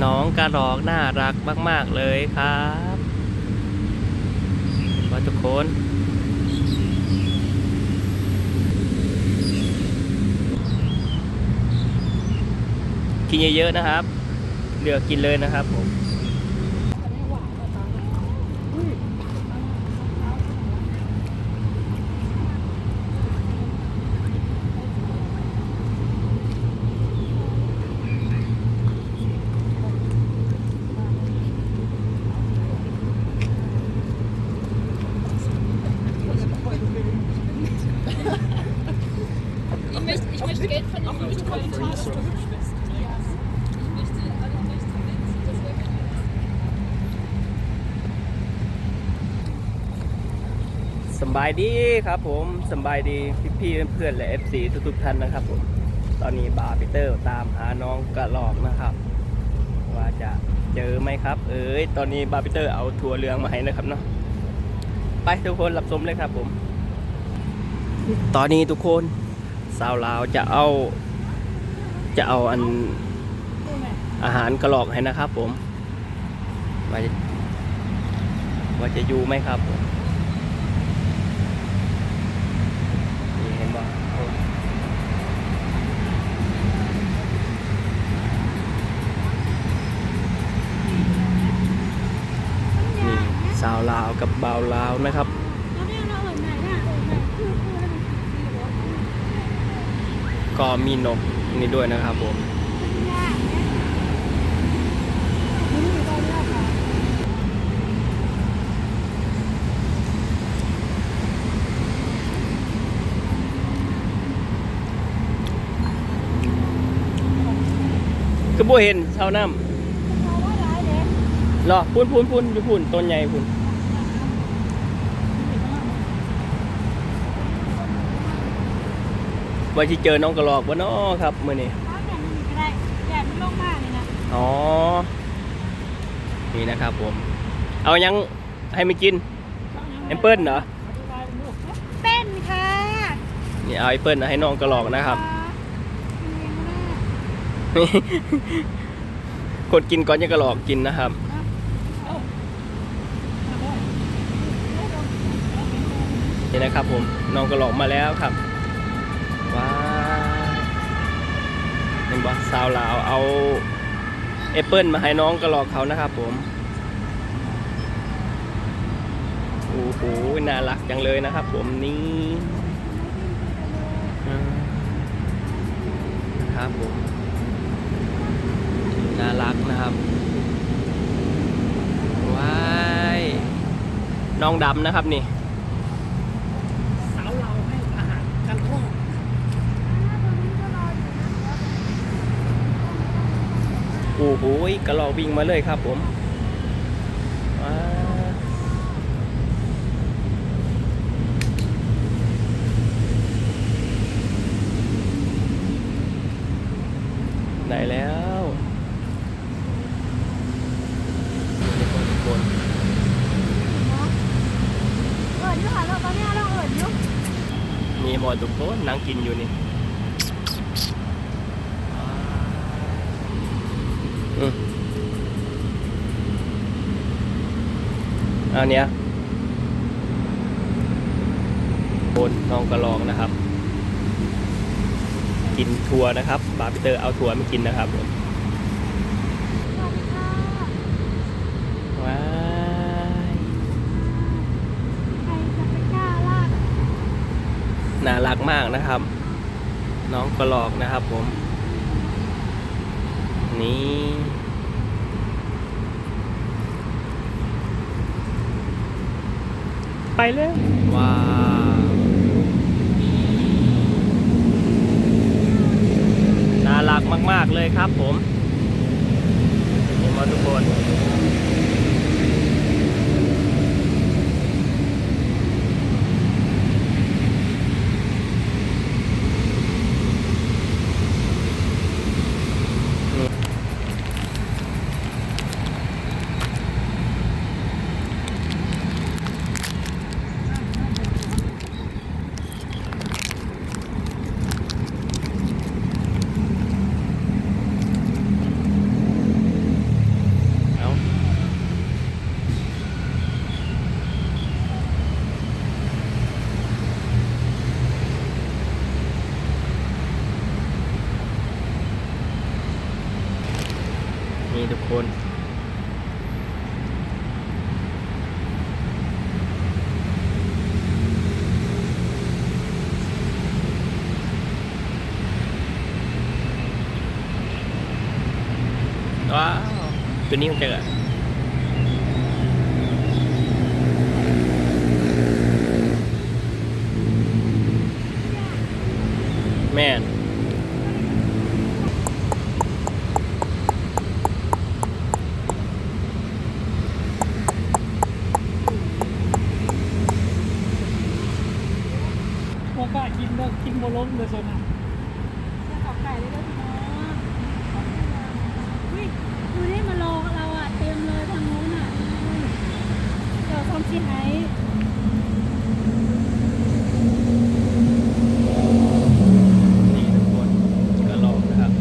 น้องกระรอกน่ารักมาก ๆ เลยครับว่าทุกคนกินเยอะๆนะครับเลือกกินเลยนะครับผม สบายดีครับผมสบายดีพี่ๆเพื่อนๆและ FC ทุกๆท่านนะครับผมตอนนี้บาร์พีเตอร์ตามหาน้องกระหลอกนะครับ ว่าจะเจอไหมครับ เอ้ยตอนนี้บาร์พีเตอร์เอาทัวร์เรืองมาให้นะครับเนาะไปทุกคนรับชมเลยครับผม ตอนนี้ทุกคน สาวลาวจะเอา จะเอาอันอาหารกระหลอกให้นะครับผมว่าจะว่าจะอยู่ไหมครับผมนี่เห็นบ่นี่สาวลาวกับบ่าวลาวนะครับ ก็มีนกนี่ด้วยนะครับผมคือบ่เห็นชาวน้ำรอพุ่นพุ่นพุ่นอยู่พุ่นต้นใหญ่พุ่น ว่าที่เจอน้องกระรอกบ่น้อครับมื้อนี้อ๋อ นี่นะครับผม เอายังให้ไม่กินแอมเปิลเหรอ เป็นค่ะนี่เอาแอปเปิลให้น้องกระรอกนะครับคนกินก่อนจะกระรอกกินนะครับ นี่นะครับผมน้องกระรอกมาแล้วครับ ว้าว บสาวลาวเอาแอปเปิลมาให้น้องกระรอกเขานะครับผมโอ้โหน่ารักจังเลยนะครับผมนี่นะครับผมน่ารักนะครับว้ายน้องดำนะครับนี่ สาวเราให้อาหารกันรอก โอ้โหกระรอกวิ่งมาเลยครับผมว้าวไหนแล้วทุกคนทุกคนเอิญอยู่ค่ะเราตอนนี้เราเอิญอยู่มีหมดทุกคนนั่งกินอยู่นี่ อันเนี้ยบนน้องกระลองนะครับ กินทัวร์นะครับบาร์บิเตอร์เอาทัวร์ไม่กินนะครับผมสวัสดีค่ะว้ายใครจะไปกล้าลากน่ารักมากนะครับ น้องกระลอกนะครับผม นี่ ไปเลยว้าน่ารักมาก ๆ เลยครับผมเห็นไหมาทุกคน นีทุกคน ว้าว ตัวนี้คงจะแม่น โอกาส กินโมล้มเลยส่วนอะจะขอไก่ได้ด้วยพี่น้องอุ้ยดูนี่มารอเราอะ เต็มเลยทางนู้นอะเดี๋ยวทำซีไฮนี่ทุกคนก็ลองนะครับ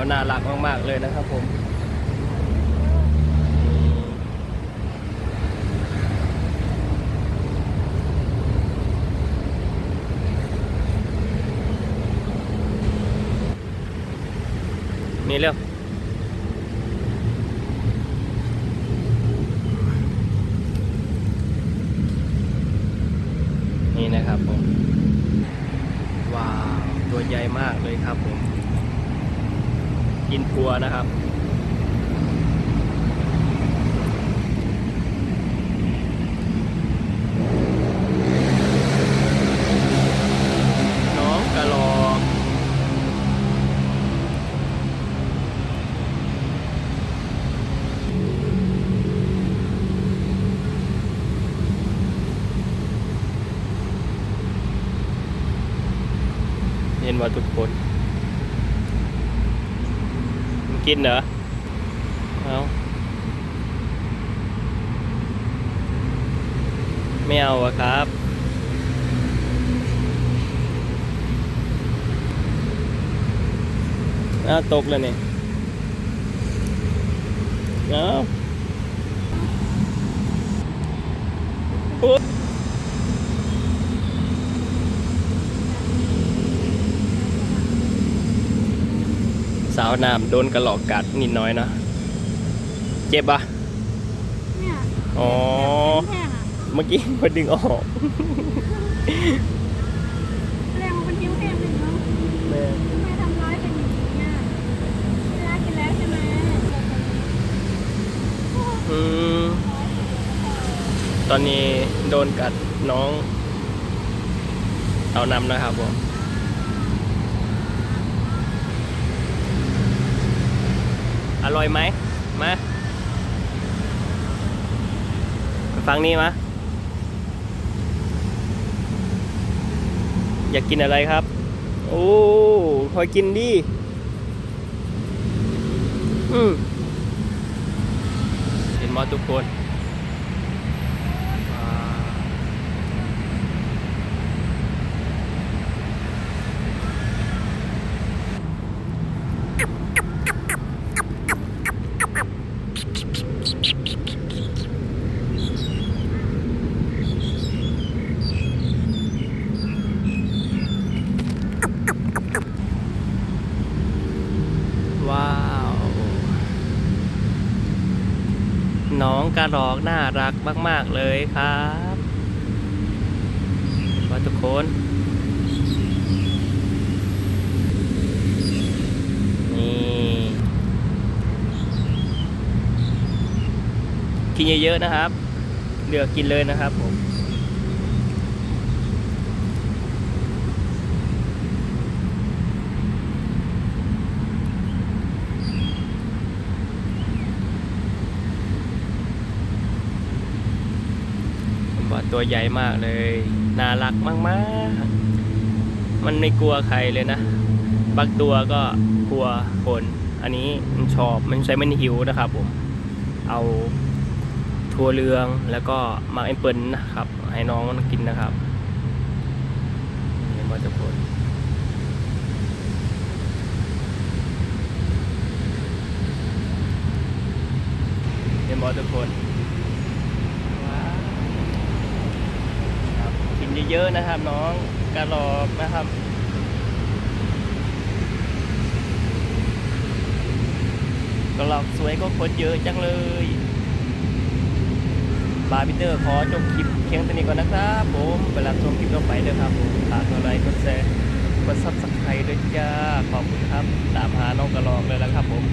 น้องเขาน่ารักมาก ๆ เลยนะครับผมนี่เร็วนี่นะครับผมว้าว ตัวใหญ่มากเลยครับผม กินปัวนะครับ น้องกระลอกเห็นว่าทุกคน กินเหรอ เอาไม่เอาอะครับ น่าตกแล้วเนี่ย เอาอุ๊ย สาวน้ำโดนกระหลอกกัดนิดน้อยเนอะเจ็บปะเนี่ยอ๋อ แห้งอะเมื่อกี้พอดึงออกแรงมันเป็นทิ้วแห้งหนึ่งเนาะแม่ทำไมทำร้ายกันอย่างนี้อะเวลากินแล้วใช่ไหมอืม ตอนนี้โดนกัดน้อง เอานำนะครับผม อร่อยไหมมาฟังนี่มาอยากกินอะไรครับ โอ้คอยกินดิอืมเห็นมอทุกคนว้าว ว้าว น้องกระรอกน่ารักมาก ๆ เลยครับว่าทุกคน นี่ กินเยอะๆนะครับเลือกกินเลยนะครับผมผมว่าตัวใหญ่มากเลย น่ารักมากๆ มันไม่กลัวใครเลยนะ บางตัวก็กลัวคน อันนี้มันชอบ มันใช้มันหิวนะครับผม เอา ถั่วเหลือง แล้วก็มากแอมเปิลนะครับ ให้น้องมันกินนะครับนี่มาจะพูดเห็นบอทุกคนกินเยอะๆนะครับ น้องกระหลอกนะครับ กระหลอกสวยก็คนเยอะจังเลย บาร์บิเตอร์ขอจบคลิปเพียงเท่านี้ก่อนนะครับผมไปรับชมคลิปต่อไปเด้อครับผมฝากกดไลค์กดแชร์กดซับสไครต์ด้วยจ้าขอบคุณครับตามหาน้องกระหลอกเลยแล้วครับผม